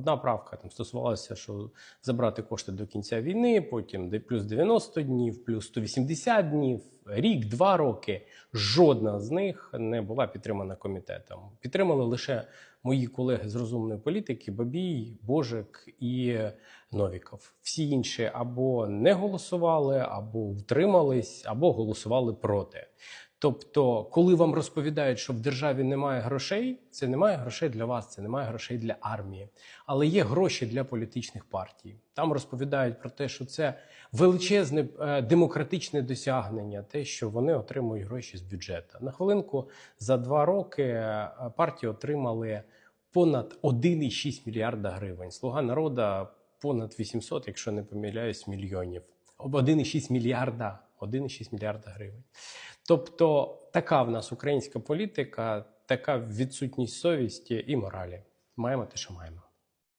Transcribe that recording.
Одна правка там стосувалася, що забрати кошти до кінця війни, потім плюс 90 днів, плюс 180 днів, рік, два роки. Жодна з них не була підтримана комітетом. Підтримали лише мої колеги з розумної політики: Бабій, Божик і Новіков. Всі інші або не голосували, або утримались, або голосували проти. Тобто, коли вам розповідають, що в державі немає грошей, це немає грошей для вас, це немає грошей для армії, але є гроші для політичних партій. Там розповідають про те, що це величезне е, демократичне досягнення, те, що вони отримують гроші з бюджету. На хвилинку за два роки е, партії отримали понад 1,6 мільярда гривень. Слуга народу понад 800, якщо не помиляюсь, мільйонів. 1,6 мільярда, 1,6 мільярда гривень. Тобто така в нас українська політика, така відсутність совісті і моралі. Маємо те, що маємо.